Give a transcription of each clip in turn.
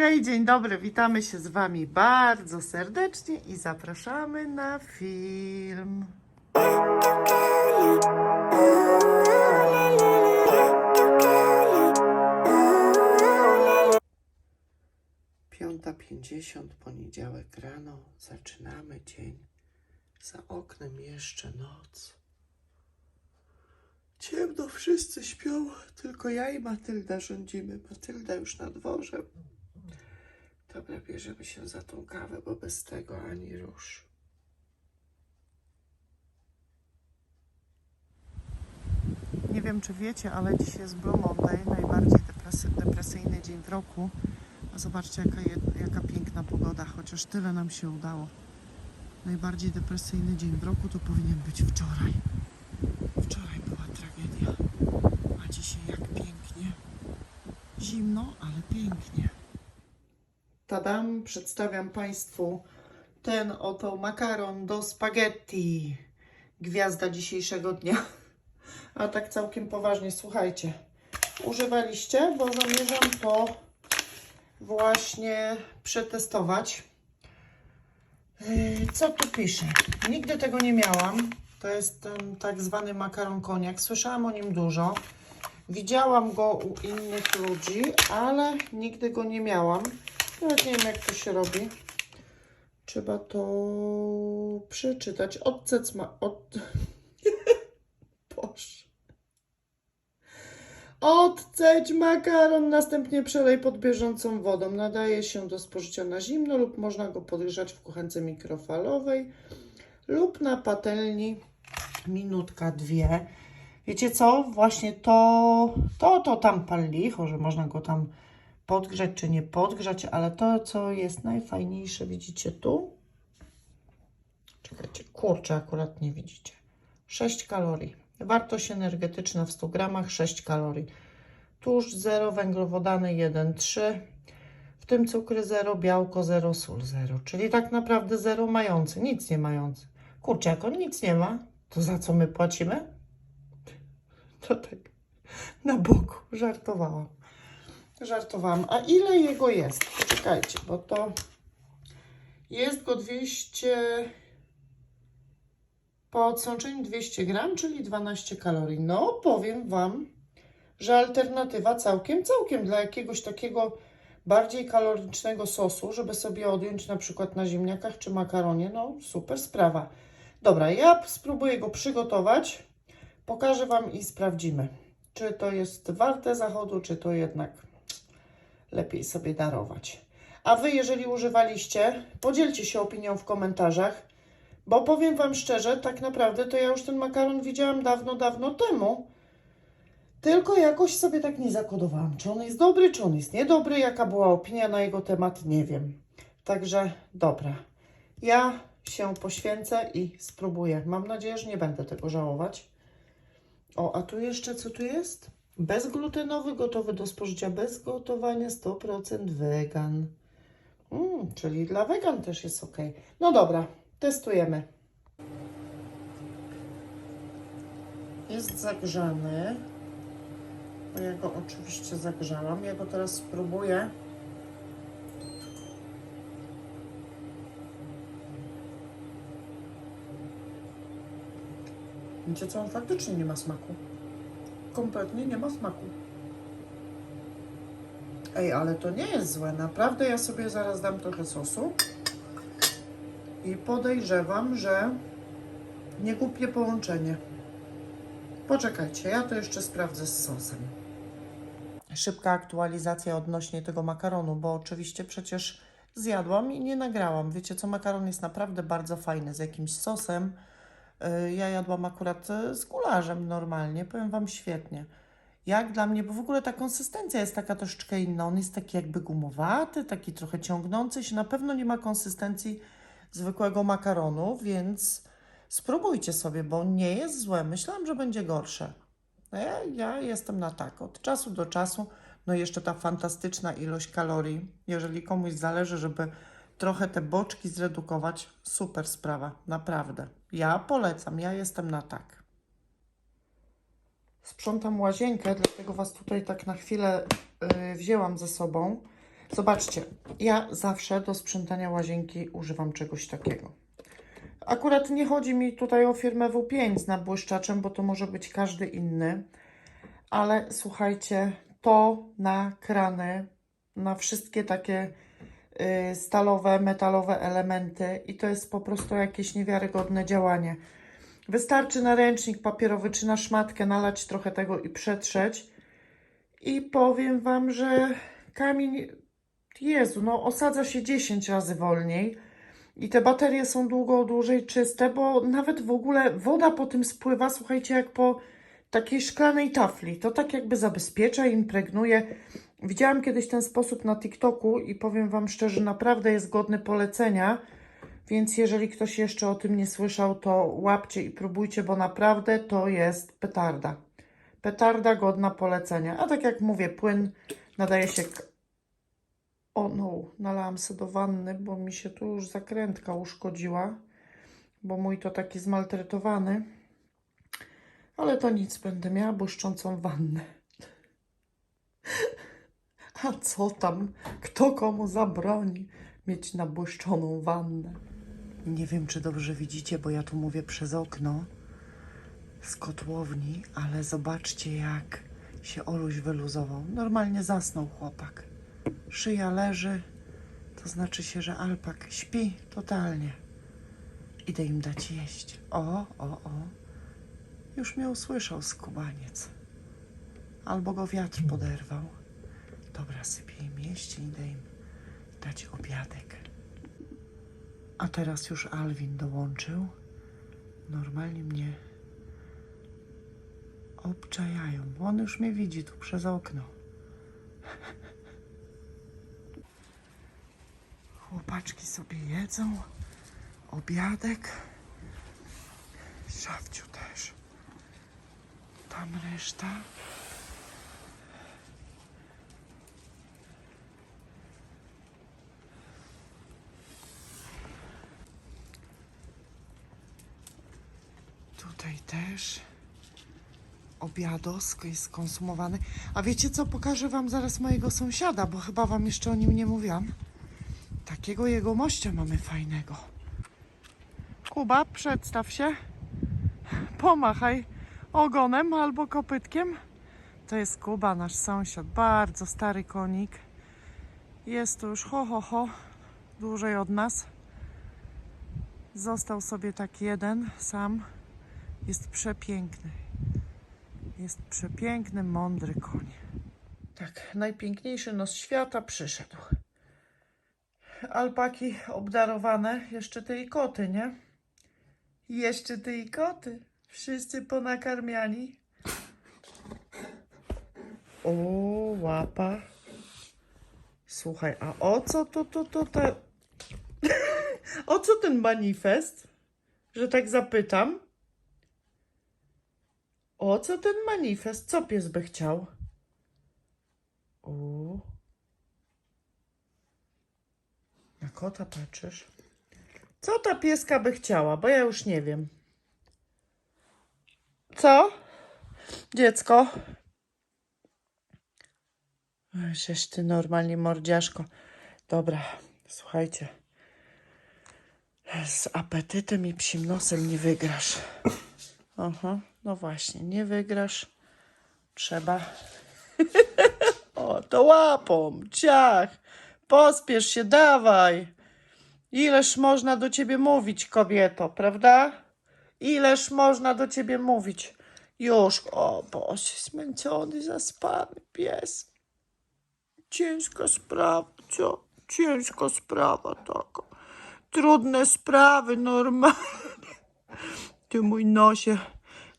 Hej, dzień dobry, witamy się z Wami bardzo serdecznie i zapraszamy na film. Piąta pięćdziesiąt, poniedziałek rano, zaczynamy dzień. Za oknem jeszcze noc. Ciemno, wszyscy śpią, tylko ja i Matylda rządzimy. Matylda już na dworze. Dobra, bierzemy się za tą kawę, bo bez tego ani rusz. Nie wiem, czy wiecie, ale dzisiaj jest Blue Monday, najbardziej depresy, depresyjny dzień w roku. A zobaczcie, jaka, jaka piękna pogoda, chociaż tyle nam się udało. Najbardziej depresyjny dzień w roku to powinien być wczoraj. Wczoraj była tragedia, a dzisiaj jak pięknie. Zimno, ale pięknie. Tadam, przedstawiam Państwu ten oto makaron do spaghetti. Gwiazda dzisiejszego dnia. A tak całkiem poważnie, słuchajcie. Używaliście, bo zamierzam to właśnie przetestować. Yy, Co tu pisze? Nigdy tego nie miałam. To jest ten tak zwany makaron koniak. Słyszałam o nim dużo. Widziałam go u innych ludzi, ale nigdy go nie miałam. Nie wiem, jak to się robi. Trzeba to przeczytać. Odcec ma... Od... Boże. Odceć makaron, następnie przelej pod bieżącą wodą. Nadaje się do spożycia na zimno lub można go podgrzać w kuchence mikrofalowej lub na patelni minutka, dwie. Wiecie co? Właśnie to, to, to tam pal licho, że można go tam podgrzać czy nie podgrzać, ale to, co jest najfajniejsze, widzicie tu? Czekajcie, kurczę, akurat nie widzicie. 6 kalorii. Wartość energetyczna w 100 gramach 6 kalorii. Tłuszcz 0, węglowodany 1,3. W tym cukry 0, białko 0, sól 0. Czyli tak naprawdę 0 mający, nic nie mający. Kurczę, jak on nic nie ma, to za co my płacimy? To tak na boku, żartowałam. Żartowałam. A ile jego jest? Czekajcie, bo to jest go 200 po odsączeniu 200 gram, czyli 12 kalorii. No, powiem Wam, że alternatywa całkiem, całkiem dla jakiegoś takiego bardziej kalorycznego sosu, żeby sobie odjąć na przykład na ziemniakach czy makaronie. No, super sprawa. Dobra, ja spróbuję go przygotować, pokażę Wam i sprawdzimy, czy to jest warte zachodu, czy to jednak lepiej sobie darować. A Wy, jeżeli używaliście, podzielcie się opinią w komentarzach. Bo powiem Wam szczerze, tak naprawdę to ja już ten makaron widziałam dawno, dawno temu. Tylko jakoś sobie tak nie zakodowałam, czy on jest dobry, czy on jest niedobry, jaka była opinia na jego temat, nie wiem. Także dobra, ja się poświęcę i spróbuję. Mam nadzieję, że nie będę tego żałować. O, a tu jeszcze co tu jest? Bezglutenowy, gotowy do spożycia bez gotowania, 100% wegan. Mm, czyli dla wegan też jest ok. No dobra, testujemy. Jest zagrzany. Bo Ja go oczywiście zagrzałam. Ja go teraz spróbuję. Wiecie co? On faktycznie nie ma smaku. Kompletnie nie ma smaku. Ej, ale to nie jest złe. Naprawdę ja sobie zaraz dam trochę sosu. I podejrzewam, że nie głupie połączenie. Poczekajcie, ja to jeszcze sprawdzę z sosem. Szybka aktualizacja odnośnie tego makaronu, bo oczywiście przecież zjadłam i nie nagrałam. Wiecie co, makaron jest naprawdę bardzo fajny z jakimś sosem. Yy, Ja jadłam akurat yy, z gularzem normalnie, powiem Wam świetnie. Jak dla mnie, bo w ogóle ta konsystencja jest taka troszeczkę inna. On jest taki jakby gumowaty, taki trochę ciągnący się. Na pewno nie ma konsystencji zwykłego makaronu, więc spróbujcie sobie, bo nie jest złe. Myślałam, że będzie gorsze. Ja, ja jestem na tak, od czasu do czasu. No jeszcze ta fantastyczna ilość kalorii. Jeżeli komuś zależy, żeby trochę te boczki zredukować, super sprawa, naprawdę. Ja polecam, ja jestem na tak. Sprzątam łazienkę, dlatego Was tutaj tak na chwilę y, wzięłam ze sobą. Zobaczcie, ja zawsze do sprzątania łazienki używam czegoś takiego. Akurat nie chodzi mi tutaj o firmę W5 z nabłyszczaczem, bo to może być każdy inny, ale słuchajcie, to na krany, na wszystkie takie stalowe, metalowe elementy i to jest po prostu jakieś niewiarygodne działanie. Wystarczy na ręcznik papierowy czy na szmatkę nalać trochę tego i przetrzeć. I powiem Wam, że kamień, Jezu, no osadza się 10 razy wolniej. I te baterie są długo, dłużej czyste, bo nawet w ogóle woda po tym spływa, słuchajcie, jak po takiej szklanej tafli. To tak jakby zabezpiecza, impregnuje. Widziałam kiedyś ten sposób na TikToku i powiem Wam szczerze, naprawdę jest godny polecenia. Więc jeżeli ktoś jeszcze o tym nie słyszał, to łapcie i próbujcie, bo naprawdę to jest petarda. Petarda godna polecenia. A tak jak mówię, płyn nadaje się. O no, nalałam sobie do wanny, bo mi się tu już zakrętka uszkodziła, bo mój to taki zmaltretowany. Ale to nic, będę miała błyszczącą wannę. A co tam? Kto komu zabroni mieć nabłyszczoną wannę? Nie wiem, czy dobrze widzicie, bo ja tu mówię przez okno z kotłowni, ale zobaczcie, jak się Oluś wyluzował. Normalnie zasnął chłopak. Szyja leży, to znaczy się, że alpak śpi totalnie. Idę im dać jeść. O, o, o. Już mnie usłyszał skubaniec. Albo go wiatr poderwał. Dobra, sypię im jeść i idę im dać obiadek. A teraz już Alwin dołączył. Normalnie mnie obczajają, on już mnie widzi tu przez okno. Chłopaczki sobie jedzą. Obiadek. Szafciu też. Tam reszta. Tutaj też obiadosk jest skonsumowany. A wiecie co? Pokażę wam zaraz mojego sąsiada, bo chyba wam jeszcze o nim nie mówiłam. Takiego jego mościa mamy fajnego. Kuba, przedstaw się. Pomachaj ogonem albo kopytkiem. To jest Kuba, nasz sąsiad. Bardzo stary konik. Jest tu już ho, ho, ho. Dłużej od nas. Został sobie tak jeden sam. Jest przepiękny. Jest przepiękny, mądry koń. Tak, najpiękniejszy nos świata przyszedł. Alpaki obdarowane, jeszcze te i koty, nie? Jeszcze te i koty. Wszyscy ponakarmiani. O, łapa. Słuchaj, a o co to, to, to, te... o co ten manifest? Że tak zapytam. O co ten manifest? Co pies by chciał? O. Na kota patrzysz? Co ta pieska by chciała? Bo ja już nie wiem. Co? Dziecko? Żeś ty normalnie mordziaszko. Dobra, słuchajcie. Z apetytem i psim nosem nie wygrasz. Aha, no właśnie, nie wygrasz. Trzeba. o, to łapą, ciach. Pospiesz się, dawaj. Ileż można do ciebie mówić, kobieto, prawda? Ileż można do ciebie mówić. Już, o Boże, zmęczony, zaspany pies. Ciężka sprawa, co? Ciężka sprawa taka. Trudne sprawy, normalnie. Ty mój nosie,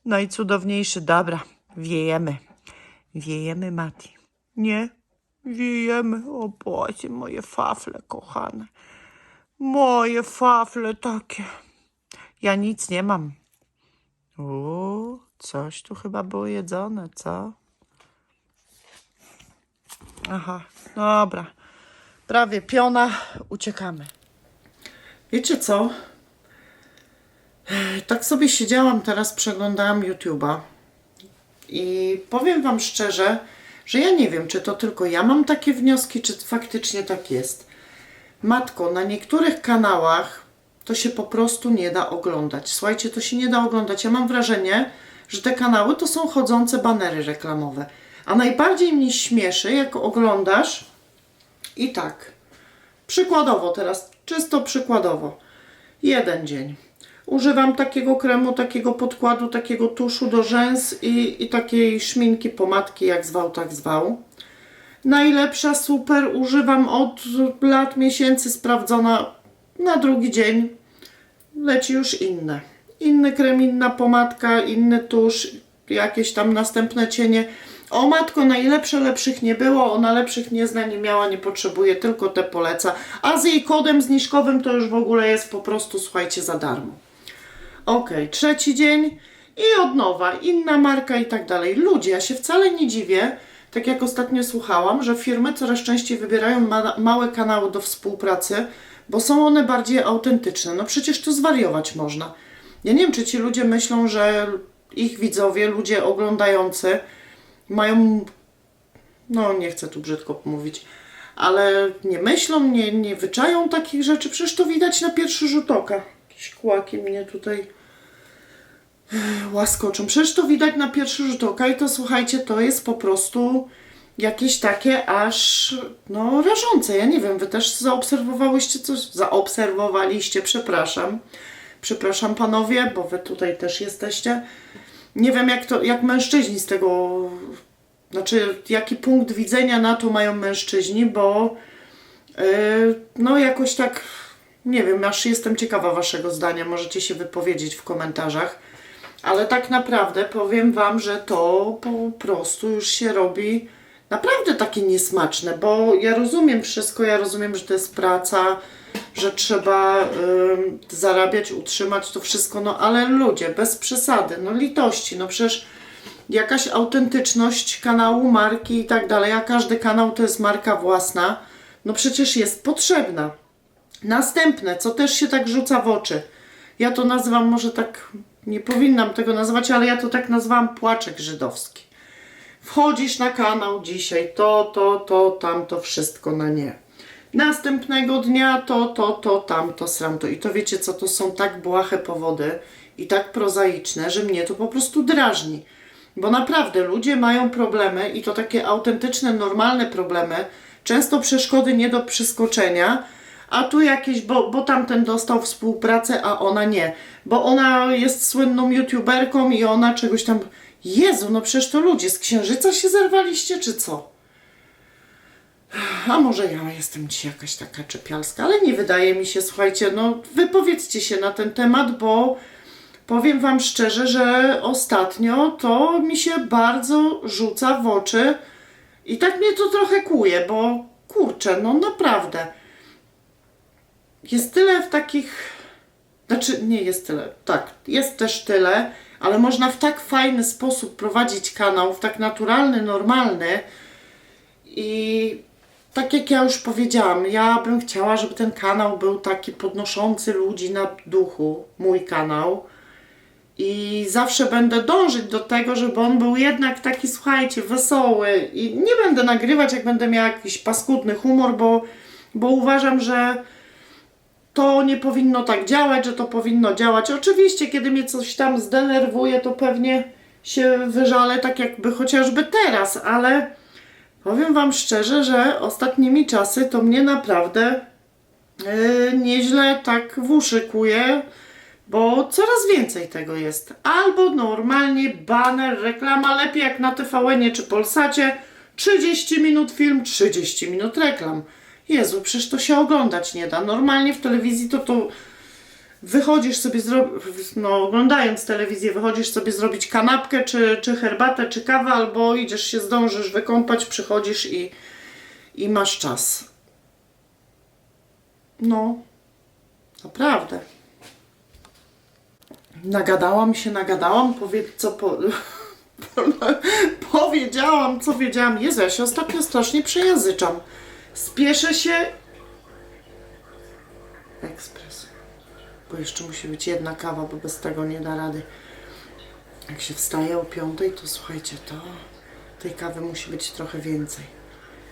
najcudowniejszy. Dobra, wiejemy. Wiejemy, Mati. Nie? Wiejemy. O Boże, moje fafle kochane. Moje fafle takie. Ja nic nie mam. O, coś tu chyba było jedzone, co? Aha, dobra. Prawie piona, uciekamy. Wiecie co? Tak sobie siedziałam teraz, przeglądałam YouTube'a i powiem Wam szczerze, że ja nie wiem, czy to tylko ja mam takie wnioski, czy faktycznie tak jest. Matko, na niektórych kanałach to się po prostu nie da oglądać. Słuchajcie, to się nie da oglądać. Ja mam wrażenie, że te kanały to są chodzące banery reklamowe. A najbardziej mnie śmieszy, jak oglądasz i tak. Przykładowo teraz, czysto przykładowo. Jeden dzień. Używam takiego kremu, takiego podkładu, takiego tuszu do rzęs i, i takiej szminki, pomadki, jak zwał, tak zwał. Najlepsza, super, używam od lat, miesięcy, sprawdzona. Na drugi dzień leci już inne. Inny krem, inna pomadka, inny tusz, jakieś tam następne cienie. O matko, najlepsze lepszych nie było, ona lepszych nie zna, nie miała, nie potrzebuje, tylko te poleca. A z jej kodem zniżkowym to już w ogóle jest po prostu, słuchajcie, za darmo. Ok, trzeci dzień i od nowa, inna marka i tak dalej. Ludzie, ja się wcale nie dziwię, tak jak ostatnio słuchałam, że firmy coraz częściej wybierają ma małe kanały do współpracy, bo są one bardziej autentyczne. No przecież tu zwariować można. Ja nie wiem, czy ci ludzie myślą, że ich widzowie, ludzie oglądający mają, no nie chcę tu brzydko mówić, ale nie myślą, nie, nie wyczają takich rzeczy. Przecież to widać na pierwszy rzut oka. Jakieś kłaki mnie tutaj łaskoczą. Przecież to widać na pierwszy rzut oka i to słuchajcie, to jest po prostu jakieś takie aż no rażące. Ja nie wiem, wy też zaobserwowałyście coś, zaobserwowaliście, przepraszam. Przepraszam panowie, bo wy tutaj też jesteście. Nie wiem jak to, jak mężczyźni z tego, znaczy jaki punkt widzenia na to mają mężczyźni, bo yy, no jakoś tak, nie wiem, aż jestem ciekawa waszego zdania, możecie się wypowiedzieć w komentarzach. Ale tak naprawdę powiem Wam, że to po prostu już się robi naprawdę takie niesmaczne, bo ja rozumiem wszystko, ja rozumiem, że to jest praca, że trzeba ym, zarabiać, utrzymać to wszystko, no ale ludzie, bez przesady, no litości, no przecież jakaś autentyczność kanału, marki i tak dalej, a każdy kanał to jest marka własna, no przecież jest potrzebna. Następne, co też się tak rzuca w oczy, ja to nazywam może tak nie powinnam tego nazywać, ale ja to tak nazwałam płaczek żydowski. Wchodzisz na kanał dzisiaj, to, to, to, tamto, wszystko na nie. Następnego dnia to, to, to, tamto, sramto. I to wiecie co, to są tak błahe powody i tak prozaiczne, że mnie to po prostu drażni. Bo naprawdę ludzie mają problemy i to takie autentyczne, normalne problemy, często przeszkody nie do przeskoczenia, a tu jakieś, bo, bo tamten dostał współpracę, a ona nie. Bo ona jest słynną youtuberką i ona czegoś tam... Jezu, no przecież to ludzie, z księżyca się zerwaliście, czy co? A może ja jestem dzisiaj jakaś taka czepialska, ale nie wydaje mi się, słuchajcie, no wypowiedzcie się na ten temat, bo powiem Wam szczerze, że ostatnio to mi się bardzo rzuca w oczy i tak mnie to trochę kuje, bo kurczę, no naprawdę jest tyle w takich. Znaczy, nie jest tyle. Tak, jest też tyle, ale można w tak fajny sposób prowadzić kanał, w tak naturalny, normalny. I tak jak ja już powiedziałam, ja bym chciała, żeby ten kanał był taki podnoszący ludzi na duchu, mój kanał. I zawsze będę dążyć do tego, żeby on był jednak taki, słuchajcie, wesoły. I nie będę nagrywać, jak będę miała jakiś paskudny humor, bo, bo uważam, że to nie powinno tak działać, że to powinno działać. Oczywiście, kiedy mnie coś tam zdenerwuje, to pewnie się wyżalę, tak jakby chociażby teraz, ale powiem Wam szczerze, że ostatnimi czasy to mnie naprawdę yy, nieźle tak w uszy kuje, bo coraz więcej tego jest. Albo normalnie baner, reklama, lepiej jak na TVN czy Polsacie, 30 minut film, 30 minut reklam. Jezu, przecież to się oglądać nie da. Normalnie w telewizji to to wychodzisz sobie, no oglądając telewizję, wychodzisz sobie zrobić kanapkę, czy, czy herbatę, czy kawę, albo idziesz się, zdążysz wykąpać, przychodzisz i, i masz czas. No, naprawdę. Nagadałam się, nagadałam, powiedz co po... powiedziałam, co wiedziałam. Jezu, ja się ostatnio strasznie przejęzyczam. Spieszę się. Ekspres. Bo jeszcze musi być jedna kawa, bo bez tego nie da rady. Jak się wstaje o piątej, to słuchajcie, to Tej kawy musi być trochę więcej.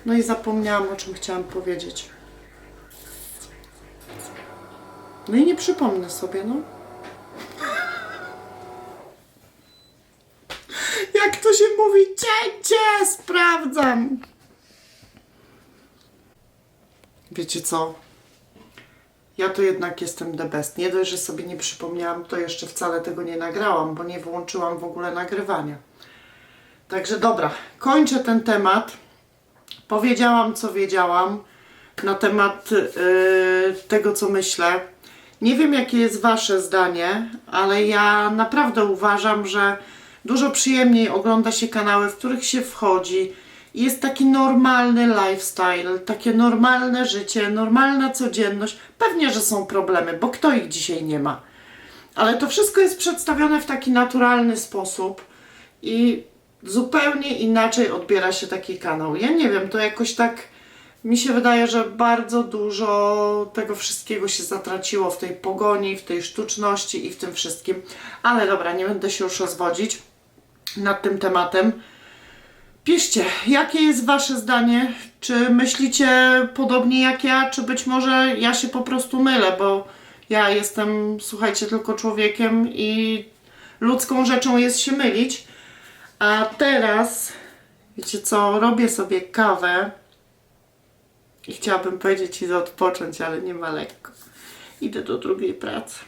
No i zapomniałam, o czym chciałam powiedzieć. No i nie przypomnę sobie, no. Jak to się mówi? Cięcie! Sprawdzam! Wiecie co? Ja to jednak jestem the best. Nie dość, że sobie nie przypomniałam, to jeszcze wcale tego nie nagrałam, bo nie wyłączyłam w ogóle nagrywania. Także dobra, kończę ten temat. Powiedziałam, co wiedziałam na temat yy, tego, co myślę. Nie wiem, jakie jest Wasze zdanie, ale ja naprawdę uważam, że dużo przyjemniej ogląda się kanały, w których się wchodzi. Jest taki normalny lifestyle, takie normalne życie, normalna codzienność. Pewnie, że są problemy, bo kto ich dzisiaj nie ma. Ale to wszystko jest przedstawione w taki naturalny sposób i zupełnie inaczej odbiera się taki kanał. Ja nie wiem, to jakoś tak mi się wydaje, że bardzo dużo tego wszystkiego się zatraciło w tej pogoni, w tej sztuczności i w tym wszystkim. Ale dobra, nie będę się już rozwodzić nad tym tematem. Piszcie, jakie jest Wasze zdanie? Czy myślicie podobnie jak ja, czy być może ja się po prostu mylę, bo ja jestem, słuchajcie, tylko człowiekiem i ludzką rzeczą jest się mylić. A teraz, wiecie co, robię sobie kawę i chciałabym powiedzieć idę odpocząć, ale nie ma lekko. Idę do drugiej pracy.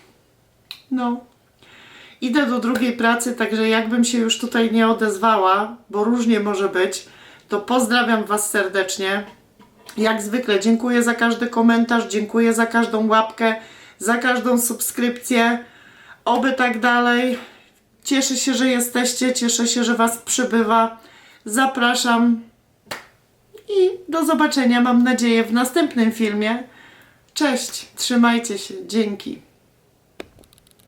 No. Idę do drugiej pracy, także jakbym się już tutaj nie odezwała, bo różnie może być, to pozdrawiam Was serdecznie. Jak zwykle dziękuję za każdy komentarz, dziękuję za każdą łapkę, za każdą subskrypcję. Oby tak dalej. Cieszę się, że jesteście, cieszę się, że Was przybywa. Zapraszam i do zobaczenia, mam nadzieję, w następnym filmie. Cześć, trzymajcie się, dzięki.